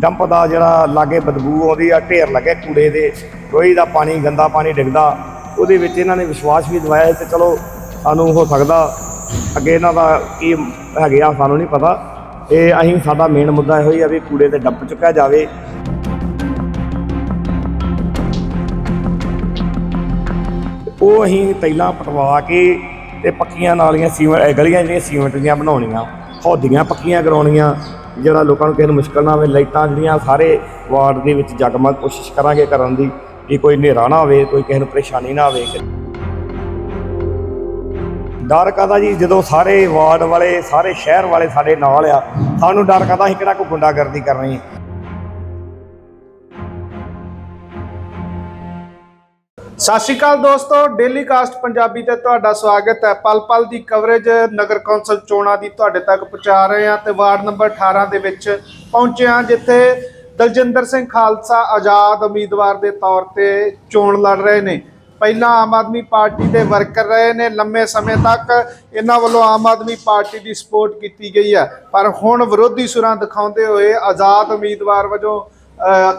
Dump ਦਾ ਜਿਹੜਾ ਲਾਗੇ ਬਦਬੂ ਆਉਂਦੀ ਆ, ਢੇਰ ਲੱਗੇ ਕੂੜੇ ਦੇ ਰੋਈ ਦਾ ਪਾਣੀ, ਗੰਦਾ ਪਾਣੀ ਡਿੱਗਦਾ। ਉਹਦੇ ਵਿੱਚ ਇਹਨਾਂ ਨੇ ਵਿਸ਼ਵਾਸ ਵੀ ਦਿਵਾਇਆ ਤੇ ਚਲੋ ਸਾਨੂੰ ਹੋ ਸਕਦਾ, ਅੱਗੇ ਇਹਨਾਂ ਦਾ ਕੀ ਹੈਗੇ ਆ, ਸਾਨੂੰ ਨਹੀਂ ਪਤਾ। ਇਹ ਅਸੀਂ ਸਾਡਾ ਮੇਨ ਮੁੱਦਾ ਇਹੋ ਹੀ ਆ ਵੀ ਕੂੜੇ ਤੇ ਡੰਪ ਚੁੱਕਿਆ ਜਾਵੇ। ਉਹ ਅਸੀਂ ਪਹਿਲਾਂ ਪਟਵਾ ਕੇ ਤੇ ਪੱਕੀਆਂ ਨਾਲੀਆਂ ਸੀਮੈਂਟ ਗਲੀਆਂ ਜਿਹੜੀਆਂ ਸੀਮੈਂਟ ਦੀਆਂ ਬਣਾਉਣੀਆਂ, ਹੌਦੀਆਂ ਪੱਕੀਆਂ ਕਰਾਉਣੀਆਂ। ਜਿਹੜਾ ਲੋਕਾਂ ਨੂੰ ਕਿਸੇ ਨੂੰ ਮੁਸ਼ਕਲ ਨਾ ਆਵੇ, ਲਾਈਟਾਂ ਜਿਹੜੀਆਂ ਸਾਰੇ ਵਾਰਡ ਦੇ ਵਿੱਚ ਜਗਮਗ ਕੋਸ਼ਿਸ਼ ਕਰਾਂਗੇ ਕਰਨ ਦੀ ਕਿ ਕੋਈ ਹਨੇਰਾ ਨਾ ਹੋਵੇ ਕੋਈ ਕਿਸੇ ਨੂੰ ਪਰੇਸ਼ਾਨੀ ਨਾ ਆਵੇ। ਡਰ ਕਾਦਾ ਜੀ? ਜਦੋਂ ਸਾਰੇ ਵਾਰਡ ਵਾਲੇ, ਸਾਰੇ ਸ਼ਹਿਰ ਵਾਲੇ ਸਾਡੇ ਨਾਲ ਆ, ਸਾਨੂੰ ਡਰ ਕਾਦਾ ਅਸੀਂ ਕਿਹੜਾ ਕੋਈ ਗੁੰਡਾਗਰਦੀ ਕਰਨੀ ਹੈ? ਸਤਿ ਸ਼੍ਰੀ ਅਕਾਲ ਦੋਸਤੋ ਡੇਲੀ ਕਾਸਟ ਪੰਜਾਬੀ ਤੇ ਤੁਹਾਡਾ ਸਵਾਗਤ ਹੈ। ਪਲ ਪਲ ਦੀ ਕਵਰੇਜ ਨਗਰ ਕੌਂਸਲ ਚੋਣਾਂ ਦੀ ਤੁਹਾਡੇ ਤੱਕ ਪਹੁੰਚਾ ਰਹੇ ਹਾਂ ਤੇ ਵਾਰਡ ਨੰਬਰ 18 ਦੇ ਵਿੱਚ ਪਹੁੰਚੇ ਹਾਂ, ਜਿੱਥੇ ਦਲਜਿੰਦਰ ਸਿੰਘ ਖਾਲਸਾ ਆਜ਼ਾਦ ਉਮੀਦਵਾਰ ਦੇ ਤੌਰ ਤੇ ਚੋਣ ਲੜ ਰਹੇ ਨੇ। ਪਹਿਲਾਂ ਆਮ ਆਦਮੀ ਪਾਰਟੀ ਦੇ ਵਰਕਰ ਰਹੇ ਨੇ। ਲੰਮੇ ਸਮੇਂ ਤੱਕ ਇਹਨਾਂ ਵੱਲੋਂ ਆਮ ਆਦਮੀ ਪਾਰਟੀ ਦੀ ਸਪੋਰਟ ਕੀਤੀ ਗਈ ਹੈ। ਪਰ ਹੁਣ ਵਿਰੋਧੀ ਸੁਰਾਂ ਦਿਖਾਉਂਦੇ ਹੋਏ ਆਜ਼ਾਦ ਉਮੀਦਵਾਰ ਵਜੋਂ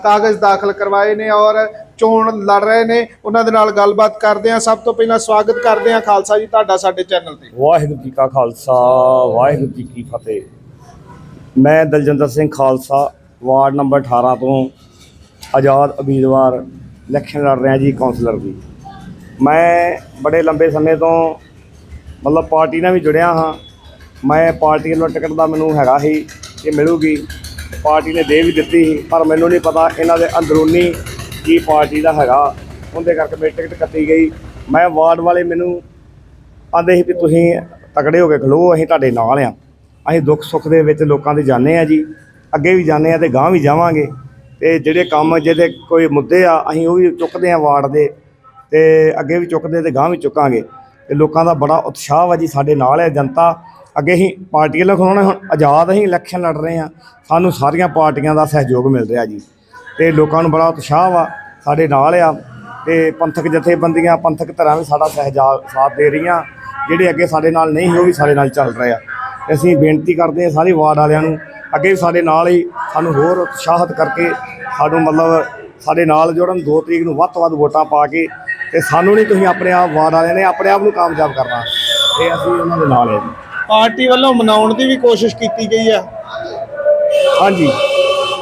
ਕਾਗਜ਼ ਦਾਖਲ ਕਰਵਾਏ ਨੇ ਔਰ ਚੋਣ ਲੜ ਰਹੇ ਨੇ। ਉਹਨਾਂ ਦੇ ਨਾਲ ਗੱਲਬਾਤ ਕਰਦੇ ਹਾਂ। ਸਭ ਤੋਂ ਪਹਿਲਾਂ ਸਵਾਗਤ ਕਰਦੇ ਹਾਂ ਖਾਲਸਾ ਜੀ ਤੁਹਾਡਾ ਸਾਡੇ ਚੈਨਲ ਤੇ। ਵਾਹਿਗੁਰੂ ਜੀ ਕਾ ਖਾਲਸਾ, ਵਾਹਿਗੁਰੂ ਜੀ ਕੀ ਫਤਿਹ। ਮੈਂ ਦਲਜਿੰਦਰ ਸਿੰਘ ਖਾਲਸਾ, ਵਾਰਡ ਨੰਬਰ 18 ਤੋਂ ਆਜ਼ਾਦ ਉਮੀਦਵਾਰ ਇਲੈਕਸ਼ਨ ਲੜ ਰਿਹਾ ਜੀ ਕਾਉਂਸਲਰ ਦੀ। ਮੈਂ ਬੜੇ ਲੰਬੇ ਸਮੇਂ ਤੋਂ ਮਤਲਬ ਪਾਰਟੀ ਨਾਲ ਵੀ ਜੁੜਿਆ ਹਾਂ। ਮੈਂ ਪਾਰਟੀ ਵੱਲੋਂ ਟਿਕਟ ਦਾ ਮੈਨੂੰ ਹੈਗਾ ਹੀ ਕਿ ਮਿਲੂਗੀ। ਪਾਰਟੀ ਨੇ ਦੇ ਵੀ ਦਿੱਤੀ ਸੀ, ਪਰ ਮੈਨੂੰ ਨਹੀਂ ਪਤਾ ਇਹਨਾਂ ਦੇ ਅੰਦਰੂਨੀ ਕੀ ਪਾਰਟੀ ਦਾ ਹੈਗਾ। ਉਹਦੇ ਕਰਕੇ ਮੇਰੀ ਟਿਕਟ ਕੱਟੀ ਗਈ। ਮੈਂ ਵਾਰਡ ਵਾਲੇ ਮੈਨੂੰ ਆਂਦੇ ਸੀ ਵੀ ਤੁਸੀਂ ਤਕੜੇ ਹੋ ਕੇ ਖਲੋ, ਅਸੀਂ ਤੁਹਾਡੇ ਨਾਲ ਆ। ਅਸੀਂ ਦੁੱਖ ਸੁੱਖ ਦੇ ਵਿੱਚ ਲੋਕਾਂ ਦੇ ਜਾਂਦੇ ਆ ਜੀ। ਅੱਗੇ ਵੀ ਜਾਂਦੇ ਆ ਤੇ ਗਾਂ ਵੀ ਜਾਵਾਂਗੇ। ਤੇ ਜਿਹੜੇ ਕੰਮ, ਜਿਹਦੇ ਕੋਈ ਮੁੱਦੇ ਆ, ਅਸੀਂ ਉਹ ਵੀ ਚੁੱਕਦੇ ਆ ਵਾਰਡ ਦੇ। ਤੇ ਅੱਗੇ ਵੀ ਚੁੱਕਦੇ ਤੇ ਗਾਂ ਵੀ ਚੁੱਕਾਂਗੇ। ਤੇ ਲੋਕਾਂ ਦਾ ਬੜਾ ਉਤਸ਼ਾਹ ਵਾ ਜੀ ਸਾਡੇ ਨਾਲ ਹੈ ਜਨਤਾ। ਅੱਗੇ ਅਸੀਂ ਪਾਰਟੀ ਵੱਲੋਂ ਖਲੋਣੇ ਹੁਣ ਆਜ਼ਾਦ ਅਸੀਂ ਇਲੈਕਸ਼ਨ ਲੜ ਰਹੇ ਆ ਸਾਨੂੰ ਸਾਰੀਆਂ ਪਾਰਟੀਆਂ ਦਾ ਸਹਿਯੋਗ ਮਿਲ ਰਿਹਾ ਜੀ। ਤੇ ਲੋਕਾਂ ਨੂੰ ਬੜਾ ਉਤਸ਼ਾਹ ਵਾ ਸਾਡੇ ਨਾਲ ਆ। ਤੇ ਪੰਥਕ ਜਥੇਬੰਦੀਆਂ ਪੰਥਕ ਧਿਰਾਂ ਵੀ ਸਾਡਾ ਸਹਿਜਾ ਸਾਥ ਦੇ ਰਹੀਆਂ। ਜਿਹੜੇ ਅੱਗੇ ਸਾਡੇ ਨਾਲ ਨਹੀਂ ਸੀ, ਉਹ ਵੀ ਸਾਡੇ ਨਾਲ ਚੱਲ ਰਹੇ ਆ। ਤੇ ਅਸੀਂ ਬੇਨਤੀ ਕਰਦੇ ਹਾਂ ਸਾਰੇ ਵਾਰਡ ਵਾਲਿਆਂ ਨੂੰ ਅੱਗੇ ਵੀ ਸਾਡੇ ਨਾਲ ਹੀ ਸਾਨੂੰ ਹੋਰ ਉਤਸ਼ਾਹਿਤ ਕਰਕੇ ਸਾਨੂੰ ਮਤਲਬ ਸਾਡੇ ਨਾਲ ਜੁੜਨ 2 ਤਰੀਕ ਨੂੰ ਵੱਧ ਤੋਂ ਵੱਧ ਵੋਟਾਂ ਪਾ ਕੇ ਤੇ ਸਾਨੂੰ ਨਹੀਂ ਤੁਸੀਂ ਆਪਣੇ ਆਪ ਵਾਰਡ ਵਾਲਿਆਂ ਨੇ ਆਪਣੇ ਆਪ ਨੂੰ ਕਾਮਯਾਬ ਕਰਨਾ। ਤੇ ਅਸੀਂ ਉਹਨਾਂ ਦੇ ਨਾਲ ਹੈ ਜੀ। ਪਾਰਟੀ ਵੱਲੋਂ ਮਨਾਉਣ ਦੀ ਵੀ ਕੋਸ਼ਿਸ਼ ਕੀਤੀ ਗਈ ਹੈ ਹਾਂਜੀ।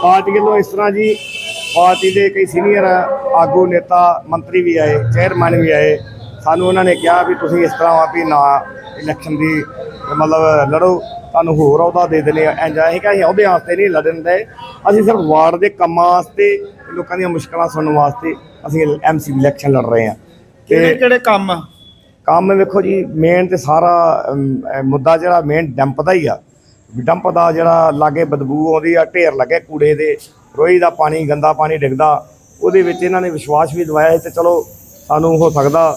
ਪਾਰਟੀ ਵੱਲੋਂ ਇਸ ਤਰ੍ਹਾਂ ਜੀ ਪਾਰਟੀ ਦੇ ਕਈ ਸੀਨੀਅਰ ਆਗੂ ਨੇਤਾ ਮੰਤਰੀ ਵੀ ਆਏ ਚੇਅਰਮੈਨ ਵੀ ਆਏ। ਸਾਨੂੰ ਉਹਨਾਂ ਨੇ ਕਿਹਾ ਵੀ ਤੁਸੀਂ ਇਸ ਤਰ੍ਹਾਂ ਆ ਵੀ ਨਾ ਇਲੈਕਸ਼ਨ ਦੀ ਮਤਲਬ ਲੜੋ ਤੁਹਾਨੂੰ ਹੋਰ ਅਹੁਦਾ ਦੇ ਦਿੰਦੇ ਆ ਇੰਜ ਅਸੀਂ ਕਿ ਅਸੀਂ ਉਹਦੇ ਵਾਸਤੇ ਨਹੀਂ ਲੜਨ ਦੇ। ਅਸੀਂ ਸਿਰਫ ਵਾਰਡ ਦੇ ਕੰਮਾਂ ਵਾਸਤੇ ਲੋਕਾਂ ਦੀਆਂ ਮੁਸ਼ਕਲਾਂ ਸੁਣਨ ਵਾਸਤੇ ਅਸੀਂ ਐਮਸੀ ਇਲੈਕਸ਼ਨ ਲੜ ਰਹੇ ਹਾਂ। ਕਿਹੜੇ ਕਿਹੜੇ ਕੰਮ ਆ? ਕੰਮ ਵੇਖੋ ਜੀ ਮੇਨ ਤੇ ਸਾਰਾ ਮੁੱਦਾ ਜਿਹੜਾ ਮੇਨ ਡੰਪ ਦਾ ਹੀ ਆ। ਡੰਪ ਦਾ ਜਿਹੜਾ ਲਾਗੇ ਬਦਬੂ ਆਉਂਦੀ ਆ, ਢੇਰ ਲੱਗੇ ਕੂੜੇ ਦੇ, ਰੋਈ ਦਾ ਪਾਣੀ, ਗੰਦਾ ਪਾਣੀ ਡਿੱਗਦਾ, ਉਹਦੇ ਵਿੱਚ ਇਹਨਾਂ ਨੇ ਵਿਸ਼ਵਾਸ ਵੀ ਦਿਵਾਇਆ ਸੀ ਤੇ ਚਲੋ ਸਾਨੂੰ ਹੋ ਸਕਦਾ,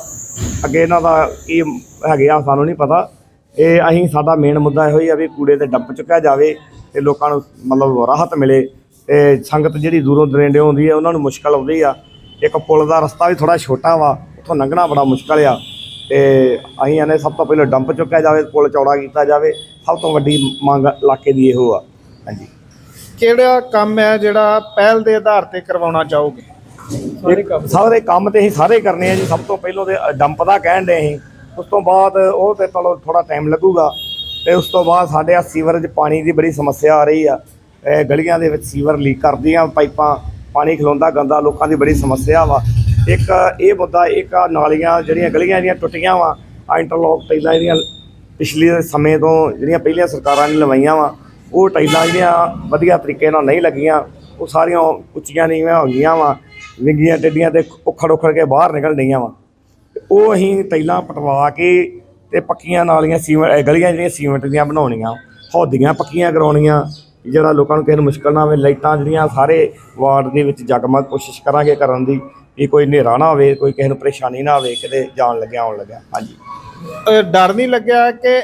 ਅੱਗੇ ਇਹਨਾਂ ਦਾ ਕੀ ਹੈਗੇ ਆ, ਸਾਨੂੰ ਨਹੀਂ ਪਤਾ। ਇਹ ਅਸੀਂ ਸਾਡਾ ਮੇਨ ਮੁੱਦਾ ਇਹੋ ਹੀ ਆ ਵੀ ਕੂੜੇ ਤੇ ਡੰਪ ਚੁੱਕਿਆ ਜਾਵੇ ਤੇ ਲੋਕਾਂ ਨੂੰ ਮਤਲਬ ਰਾਹਤ ਮਿਲੇ। ਤੇ ਸੰਗਤ ਜਿਹੜੀ ਦੂਰੋਂ ਦਰਿੰਡੇ ਆਉਂਦੀ ਹੈ, ਉਹਨਾਂ ਨੂੰ ਮੁਸ਼ਕਲ ਆਉਂਦੀ ਆ। ਇੱਕ ਪੁਲ ਦਾ ਰਸਤਾ ਵੀ ਥੋੜਾ ਛੋਟਾ ਵਾ, ਉੱਥੋਂ ਲੰਘਣਾ ਬੜਾ ਮੁਸ਼ਕਲ ਆ। ਤੇ ਅਸੀਂ ਆਨੇ ਸਭ ਤੋਂ ਪਹਿਲਾਂ ਡੰਪ ਚੁੱਕਿਆ ਜਾਵੇ ਪੁਲ ਚੌੜਾ ਕੀਤਾ ਜਾਵੇ ਸਭ ਤੋਂ ਵੱਡੀ ਮੰਗ ਇਲਾਕੇ ਦੀ ਇਹੋ ਆ। ਹਾਂਜੀ। ਕਿਹੜਾ ਕੰਮ ਹੈ ਜਿਹੜਾ ਪਹਿਲ ਦੇ ਆਧਾਰ ਤੇ ਕਰਵਾਉਣਾ ਚਾਹੋਗੇ? ਸਾਰੇ ਕੰਮ। ਤੇ ਅਸੀਂ ਸਾਰੇ ਕਰਨੇ ਆ ਜੀ ਸਭ ਤੋਂ ਪਹਿਲਾਂ ਤੇ ਡੰਪ ਦਾ ਕਹਿਣ ਦੇ ਅਸੀਂ। ਉਸ ਤੋਂ ਬਾਅਦ ਉਹ ਤੇ ਚਲੋ ਥੋੜਾ ਟਾਈਮ ਲੱਗੂਗਾ। ਤੇ ਉਸ ਤੋਂ ਬਾਅਦ ਸਾਡੇ ਆ ਸੀਵਰੇਜ ਪਾਣੀ ਦੀ ਬੜੀ ਸਮੱਸਿਆ ਆ ਰਹੀ ਆ। ਇਹ ਗਲੀਆਂ ਦੇ ਵਿੱਚ ਸੀਵਰ ਲੀਕ ਕਰਦੀਆਂ ਪਾਈਪਾਂ ਪਾਣੀ ਖਲੋਂਦਾ ਗੰਦਾ ਲੋਕਾਂ ਦੀ ਬੜੀ ਸਮੱਸਿਆ ਵਾ। ਇੱਕ ਇਹ ਮੁੱਦਾ, ਇੱਕ ਆ ਨਾਲੀਆਂ ਜਿਹੜੀਆਂ ਗਲੀਆਂ ਜਿਹੜੀਆਂ ਟੁੱਟੀਆਂ ਵਾ ਆ ਇੰਟਰਲੋਕ ਟਾਈਲਾਂ ਜਿਹੜੀਆਂ ਪਿਛਲੇ ਸਮੇਂ ਤੋਂ ਜਿਹੜੀਆਂ ਪਹਿਲੀਆਂ ਸਰਕਾਰਾਂ ਨੇ ਲਵਾਈਆਂ ਵਾ, ਉਹ ਟਾਈਲਾਂ ਜਿਹੜੀਆਂ ਵਧੀਆ ਤਰੀਕੇ ਨਾਲ ਨਹੀਂ ਲੱਗੀਆਂ, ਉਹ ਸਾਰੀਆਂ ਉੱਚੀਆਂ ਨੀਵੀਆਂ ਹੋ ਗਈਆਂ ਵਾ, ਵਿੰਗੀਆਂ ਟੇਡੀਆਂ ਤੇ ਉਖੜ ਉਖੜ ਕੇ ਬਾਹਰ ਨਿਕਲ ਡਈਆਂ ਵਾ। ਉਹ ਅਸੀਂ ਟਾਈਲਾਂ ਪਟਵਾ ਕੇ ਤੇ ਪੱਕੀਆਂ ਨਾਲੀਆਂ ਸੀਮੈਂਟ ਗਲੀਆਂ ਜਿਹੜੀਆਂ ਸੀਮੈਂਟ ਦੀਆਂ ਬਣਾਉਣੀਆਂ, ਹੌਦੀਆਂ ਪੱਕੀਆਂ ਕਰਾਉਣੀਆਂ, ਜਿਹੜਾ ਲੋਕਾਂ ਨੂੰ ਕਿਸੇ ਨੂੰ ਮੁਸ਼ਕਲ ਨਾ ਆਵੇ, ਲਾਈਟਾਂ ਜਿਹੜੀਆਂ ਸਾਰੇ ਵਾਰਡ ਦੇ ਵਿੱਚ ਜਗਮਗ ਕੋਸ਼ਿਸ਼ ਕਰਾਂਗੇ ਕਰਨ ਦੀ ਵੀ ਕੋਈ ਹਨੇਰਾ ਨਾ ਹੋਵੇ ਕੋਈ ਕਿਸੇ ਨੂੰ ਪਰੇਸ਼ਾਨੀ ਨਾ ਆਵੇ ਕਿਤੇ ਜਾਣ ਲੱਗਿਆ ਆਉਣ ਲੱਗਿਆ। ਹਾਂਜੀ। ਡਰ ਨਹੀਂ ਲੱਗਿਆ ਕਿ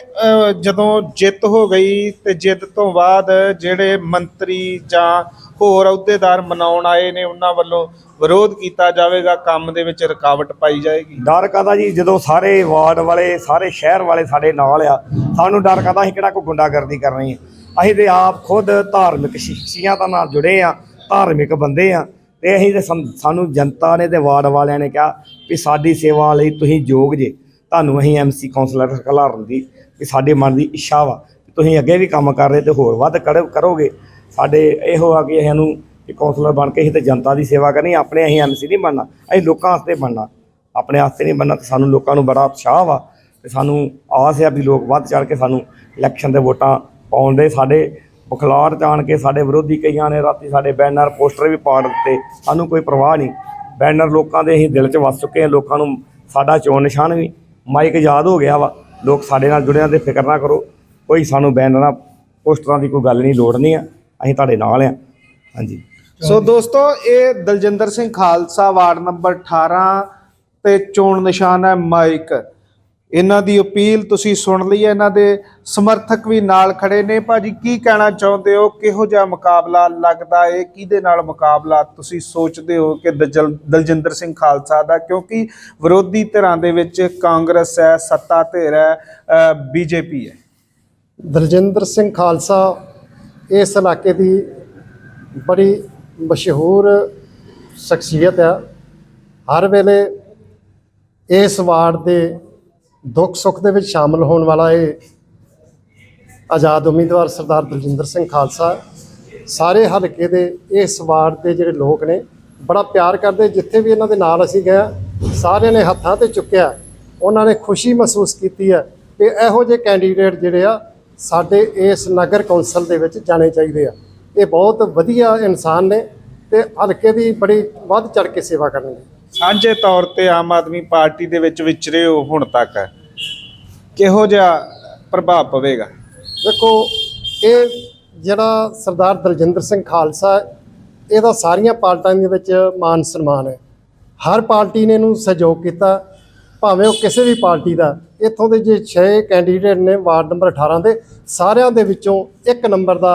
ਜਦੋਂ ਜਿੱਤ ਹੋ ਗਈ ਤੇ ਜਿੱਤ ਤੋਂ ਬਾਅਦ ਜਿਹੜੇ ਮੰਤਰੀ ਜਾਂ ਹੋਰ ਅਹੁਦੇਦਾਰ ਮਨਾਉਣ ਆਏ ਨੇ ਉਹਨਾਂ ਵੱਲੋਂ ਵਿਰੋਧ ਕੀਤਾ ਜਾਵੇਗਾ ਕੰਮ ਦੇ ਵਿੱਚ ਰੁਕਾਵਟ ਪਾਈ ਜਾਏਗੀ? ਡਰ ਕਾਦਾ ਜੀ? ਜਦੋਂ ਸਾਰੇ ਵਾਰਡ ਵਾਲੇ ਸਾਰੇ ਸ਼ਹਿਰ ਵਾਲੇ ਸਾਡੇ ਨਾਲ ਆ ਸਾਨੂੰ ਡਰ ਕਾਦਾ ਅਸੀਂ ਕਿਹੜਾ ਕੋਈ ਗੁੰਡਾਗਰਦੀ ਕਰਨੀ ਹੈ ਅਸੀਂ ਤੇ ਆਪ ਖੁਦ ਧਾਰਮਿਕ ਸ਼ਖਸੀਅਤਾਂ ਨਾਲ ਜੁੜੇ ਆ ਧਾਰਮਿਕ ਬੰਦੇ ਆ। ਤੇ ਅਸੀਂ ਤੇ ਸਮ- ਸਾਨੂੰ ਜਨਤਾ ਨੇ ਤੇ ਵਾਰਡ ਵਾਲਿਆਂ ਨੇ ਕਿਹਾ ਵੀ ਸਾਡੀ ਸੇਵਾ ਲਈ ਤੁਸੀਂ ਯੋਗ ਜੇ। ਤੁਹਾਨੂੰ ਅਸੀਂ ਐਮਸੀ ਕਾਉਂਸਲਰ ਖਿਲਾਰਨ ਦੀ, ਵੀ ਸਾਡੇ ਮਨ ਦੀ ਇੱਛਾ ਵਾ। ਤੁਸੀਂ ਅੱਗੇ ਵੀ ਕੰਮ ਕਰ ਰਹੇ ਤੇ ਹੋਰ ਵੱਧ ਕਰੋ- ਕਰੋਗੇ। ਸਾਡੇ ਇਹੋ ਆ ਕਿ ਸਾਨੂੰ ਕਿ ਕਾਉਂਸਲਰ ਬਣ ਕੇ ਅਸੀਂ ਤੇ ਜਨਤਾ ਦੀ ਸੇਵਾ ਕਰਨੀ, ਆਪਣੇ ਅਸੀਂ ਐਮਸੀ ਨਹੀਂ ਬਣਨਾ। ਅਸੀਂ ਲੋਕਾਂ ਵਾਸਤੇ ਬਣਨਾ। ਆਪਣੇ ਵਾਸਤੇ ਨਹੀਂ ਬਣਨਾ ਤੇ ਸਾਨੂੰ ਲੋਕਾਂ ਨੂੰ ਬੜਾ ਉਤਸ਼ਾਹ ਵਾ। ਤੇ ਸਾਨੂੰ ਆਸ ਆ ਵੀ ਲੋਕ ਵੱਧ ਚੜ ਕੇ ਸਾਨੂੰ ਇਲੈਕਸ਼ਨ ਦੇ ਵੋਟਾਂ ਪਾਉਣ ਦੇ। ਸਾਡੇ ਬੁਖਲਾਰ ਜਾਣ ਕੇ ਸਾਡੇ ਵਿਰੋਧੀ ਕਈਆਂ ਨੇ ਰਾਤੀ ਸਾਡੇ ਬੈਨਰ, ਪੋਸਟਰ ਵੀ ਪਾੜ ਦਿੱਤੇ। ਸਾਨੂੰ ਕੋਈ ਪਰਵਾਹ ਨਹੀਂ। ਬੈਨਰ ਲੋਕਾਂ ਦੇ ਅਸੀਂ ਦਿਲ 'ਚ ਵਸ ਚੁੱਕੇ ਹਾਂ ਲੋਕਾਂ ਨੂੰ ਸਾਡਾ ਚੋਣ ਨਿਸ਼ਾਨ ਵੀ ਮਾਈਕ ਯਾਦ ਹੋ ਗਿਆ ਵਾ। ਲੋਕ ਸਾਡੇ ਨਾਲ ਜੁੜਿਆਂ ਦੇ ਫਿਕਰ ਨਾ ਕਰੋ। ਕੋਈ ਸਾਨੂੰ ਬੈਨਰਾਂ, ਪੋਸਟਰਾਂ ਦੀ ਕੋਈ ਗੱਲ ਨਹੀਂ, ਲੋੜ ਨਹੀਂ ਆ। ਅਸੀਂ ਤੁਹਾਡੇ ਨਾਲ ਆ। ਹਾਂਜੀ। ਸੋ ਦੋਸਤੋ, ਇਹ ਦਲਜਿੰਦਰ ਸਿੰਘ ਖਾਲਸਾ ਵਾਰਡ ਨੰਬਰ 18 ਤੇ ਚੋਣ ਨਿਸ਼ਾਨ ਹੈ ਮਾਈਕ। ਇਹਨਾਂ ਦੀ ਅਪੀਲ ਤੁਸੀਂ ਸੁਣ ਲਈ ਹੈ, ਇਹਨਾਂ ਦੇ ਸਮਰਥਕ ਵੀ ਨਾਲ ਖੜੇ ਨੇ। ਭਾਜੀ, ਕੀ ਕਹਿਣਾ ਚਾਹੁੰਦੇ ਹੋ? ਕਿਹੋ ਜਿਹਾ ਮੁਕਾਬਲਾ ਲੱਗਦਾ ਏ? ਕਿਹਦੇ ਨਾਲ ਮੁਕਾਬਲਾ ਤੁਸੀਂ ਸੋਚਦੇ ਹੋ ਕਿ ਦਜਲ- ਦਲਜਿੰਦਰ ਸਿੰਘ ਖਾਲਸਾ ਦਾ? ਕਿਉਂਕਿ ਵਿਰੋਧੀ ਧਿਰਾਂ ਦੇ ਵਿੱਚ ਕਾਂਗਰਸ ਹੈ, ਸੱਤਾ ਧਿਰ ਹੈ ਬੀਜੇਪੀ ਹੈ। ਦਲਜਿੰਦਰ ਸਿੰਘ ਖਾਲਸਾ ਇਸ ਇਲਾਕੇ ਦੀ ਬੜੀ ਮਸ਼ਹੂਰ ਸ਼ਖਸੀਅਤ ਹੈ। ਹਰ ਵੇਲੇ ਇਸ ਵਾਰਡ ਦੇ ਦੁੱਖ ਸੁੱਖ ਦੇ ਵਿੱਚ ਸ਼ਾਮਲ ਹੋਣ ਵਾਲਾ ਇਹ ਆਜ਼ਾਦ ਉਮੀਦਵਾਰ ਸਰਦਾਰ ਦਲਜਿੰਦਰ ਸਿੰਘ ਖਾਲਸਾ, ਸਾਰੇ ਹਲਕੇ ਦੇ ਇਸ ਵਾਰਡ ਦੇ ਜਿਹੜੇ ਲੋਕ ਨੇ, ਬੜਾ ਪਿਆਰ ਕਰਦੇ। ਜਿੱਥੇ ਵੀ ਇਹਨਾਂ ਦੇ ਨਾਲ ਅਸੀਂ ਗਏ ਸਾਰਿਆਂ ਨੇ ਹੱਥਾਂ ਤੇ ਚੁੱਕਿਆ ਉਹਨਾਂ ਨੇ ਖੁਸ਼ੀ ਮਹਿਸੂਸ ਕੀਤੀ ਹੈ ਕਿ ਇਹੋ ਜਿਹੇ ਕੈਂਡੀਡੇਟ ਜਿਹੜੇ ਆ, ਸਾਡੇ ਇਸ ਨਗਰ ਕੌਂਸਲ ਦੇ ਵਿੱਚ ਜਾਣੇ ਚਾਹੀਦੇ ਆ। ਇਹ ਬਹੁਤ ਵਧੀਆ ਇਨਸਾਨ ਨੇ ਤੇ ਹਲਕੇ ਦੀ ਬੜੀ ਵੱਧ ਚੜ ਕੇ ਸੇਵਾ ਕਰਨਗੇ। ਸਾਂਝੇ ਤੌਰ ਤੇ ਆਮ ਆਦਮੀ ਪਾਰਟੀ ਦੇ ਵਿੱਚ ਵਿਚਰੇ ਹੋ ਹੁਣ ਤੱਕ ਕਿਹੋ ਜਿਹਾ ਪ੍ਰਭਾਵ ਪਵੇਗਾ? ਦੇਖੋ ਇਹ ਜਿਹੜਾ ਸਰਦਾਰ ਦਲਜਿੰਦਰ ਸਿੰਘ ਖਾਲਸਾ ਇਹਦਾ ਸਾਰੀਆਂ ਪਾਰਟੀਆਂ ਦੇ ਵਿੱਚ ਮਾਨ ਸਨਮਾਨ ਹੈ। ਹਰ ਪਾਰਟੀ ਨੇ ਇਹਨੂੰ ਸਹਿਯੋਗ ਕੀਤਾ ਭਾਵੇਂ ਉਹ ਕਿਸੇ ਵੀ ਪਾਰਟੀ ਦਾ। ਇੱਥੋਂ ਦੇ ਜੇ 6 ਕੈਂਡੀਡੇਟ ਨੇ ਵਾਰਡ ਨੰਬਰ 18 ਦੇ ਸਾਰਿਆਂ ਦੇ ਵਿੱਚੋਂ ਇੱਕ ਨੰਬਰ ਦਾ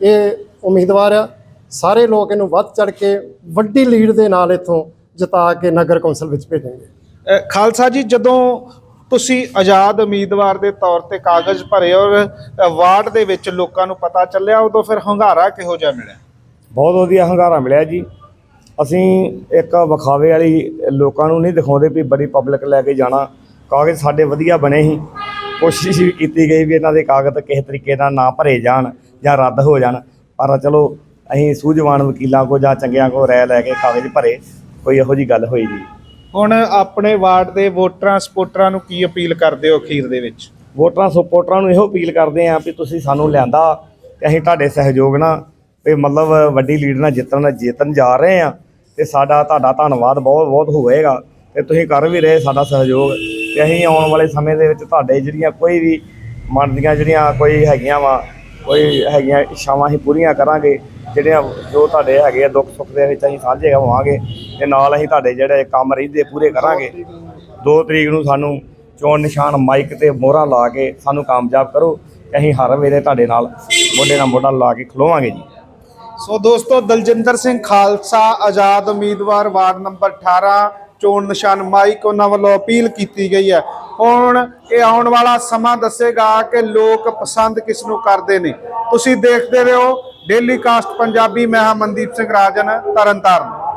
ਇਹ ਉਮੀਦਵਾਰ ਆ। ਸਾਰੇ ਲੋਕ ਇਹਨੂੰ ਵੱਧ ਚੜ ਕੇ ਵੱਡੀ ਲੀਡ ਦੇ ਨਾਲ ਇੱਥੋਂ ਜਿਤਾ ਕੇ ਨਗਰ ਕੌਂਸਲ ਵਿੱਚ ਭੇਜਣਗੇ। ਖਾਲਸਾ ਜੀ ਜਦੋਂ ਤੁਸੀਂ ਆਜ਼ਾਦ ਉਮੀਦਵਾਰ ਦੇ ਤੌਰ ਤੇ ਕਾਗਜ਼ ਭਰੇ ਔਰ ਵਾਰਡ ਦੇ ਵਿੱਚ ਲੋਕਾਂ ਨੂੰ ਪਤਾ ਚੱਲਿਆ, ਉਦੋਂ ਫਿਰ ਹੰਗਾਰਾ ਕਿਹੋ ਜਿਹਾ ਮਿਲਿਆ? ਬਹੁਤ ਵਧੀਆ ਹੰਗਾਰਾ ਮਿਲਿਆ ਜੀ। ਅਸੀਂ ਇੱਕ ਵਿਖਾਵੇ ਵਾਲੀ ਲੋਕਾਂ ਨੂੰ ਨਹੀਂ ਦਿਖਾਉਂਦੇ ਵੀ ਬੜੀ ਪਬਲਿਕ ਲੈ ਕੇ ਜਾਣਾ। ਕਾਗਜ਼ ਸਾਡੇ ਵਧੀਆ ਬਣੇ ਸੀ। ਕੋਸ਼ਿਸ਼ ਵੀ ਕੀਤੀ ਗਈ ਵੀ ਇਹਨਾਂ ਦੇ ਕਾਗਜ਼ ਕਿਸੇ ਤਰੀਕੇ ਨਾਲ ਨਾ ਭਰੇ ਜਾਣ ਜਾਂ ਰੱਦ ਹੋ ਜਾਣ। ਪਰ ਚਲੋ, ਅਸੀਂ ਸੂਝਵਾਨ ਵਕੀਲਾਂ ਕੋ ਜਾਂ ਚੰਗਿਆਂ ਕੋ ਰਾਇ ਲੈ ਕੇ ਕਾਗਜ਼ ਭਰੇ, ਕੋਈ ਇਹੋ ਜੀ ਗੱਲ ਹੋਈ ਜੀ ਹੁਣ ਆਪਣੇ ਵਾਰਡ ਦੇ ਵੋਟਰਾਂ ਸਪੋਰਟਰਾਂ ਨੂੰ ਕੀ ਅਪੀਲ ਕਰਦੇ ਹੋ ਅਖੀਰ ਦੇ ਵਿੱਚ? ਵੋਟਰਾਂ ਸਪੋਰਟਰਾਂ ਨੂੰ ਇਹੋ ਅਪੀਲ ਕਰਦੇ ਆਂ ਵੀ ਤੁਸੀਂ ਸਾਨੂੰ ਲਿਆਂਦਾ ਤੇ ਅਸੀਂ ਤੁਹਾਡੇ ਸਹਿਯੋਗ ਨਾਲ ਤੇ ਮਤਲਬ ਵੱਡੀ ਲੀਡ ਨਾਲ ਜਿੱਤਣ ਜਿੱਤਣ ਜਾ ਰਹੇ ਆ ਤੇ ਸਾਡਾ ਤੁਹਾਡਾ ਧੰਨਵਾਦ ਬਹੁਤ ਬਹੁਤ ਹੋਵੇਗਾ ਤੇ ਤੁਸੀਂ ਕਰ ਵੀ ਰਹੇ ਸਾਡਾ ਸਹਿਯੋਗ ਤੇ ਅਸੀਂ ਆਉਣ ਵਾਲੇ ਸਮੇਂ ਦੇ ਵਿੱਚ ਤੁਹਾਡੇ ਜਿਹੜੀਆਂ ਕੋਈ ਵੀ ਮਨ ਦੀਆਂ ਜਿਹੜੀਆਂ ਕੋਈ ਹੈਗੀਆਂ ਵਾ, ਕੋਈ ਹੈਗੀਆਂ ਇੱਛਾਵਾਂ ਅਸੀਂ ਪੂਰੀਆਂ ਕਰਾਂਗੇ ਜਿਹੜੀਆਂ ਜੋ ਤੁਹਾਡੇ ਹੈਗੇ ਆ ਦੁੱਖ ਸੁੱਖ ਦੇ ਵਿੱਚ ਅਸੀਂ ਸਾਂਝੇ ਹੋਵਾਂਗੇ ਤੇ ਨਾਲ ਅਸੀਂ ਤੁਹਾਡੇ ਜਿਹੜੇ ਕੰਮ ਰਹਿੰਦੇ ਪੂਰੇ ਕਰਾਂਗੇ। 2 ਤਰੀਕ ਨੂੰ ਸਾਨੂੰ ਚੋਣ ਨਿਸ਼ਾਨ ਮਾਈਕ ਤੇ ਮੋਹਰਾਂ ਲਾ ਕੇ ਸਾਨੂੰ ਕਾਮਯਾਬ ਕਰੋ ਤੇ ਅਸੀਂ ਹਰ ਵੇਲੇ ਤੁਹਾਡੇ ਨਾਲ ਮੋਢੇ ਨਾਲ ਮੋਢਾ ਲਾ ਕੇ ਖਲੋਵਾਂਗੇ ਜੀ। ਸੋ ਦੋਸਤੋ, ਦਲਜਿੰਦਰ ਸਿੰਘ ਖਾਲਸਾ ਆਜ਼ਾਦ ਉਮੀਦਵਾਰ ਵਾਰਡ ਨੰਬਰ 18 ਚੋਣ ਨਿਸ਼ਾਨ ਮਾਈਕ ਉਹਨਾਂ ਵੱਲੋਂ ਅਪੀਲ ਕੀਤੀ ਗਈ ਹੈ। ਹੁਣ ਇਹ ਆਉਣ ਵਾਲਾ ਸਮਾਂ ਦੱਸੇਗਾ ਕਿ ਲੋਕ ਪਸੰਦ ਕਿਸ ਨੂੰ ਕਰਦੇ ਨੇ। ਤੁਸੀਂ ਦੇਖਦੇ ਰਹੋ ਡੇਲੀ ਕਾਸਟ ਪੰਜਾਬੀ ਮੈਂ ਹਾਂ ਮਨਦੀਪ ਸਿੰਘ ਰਾਜਨ ਤਰਨਤਾਰਨ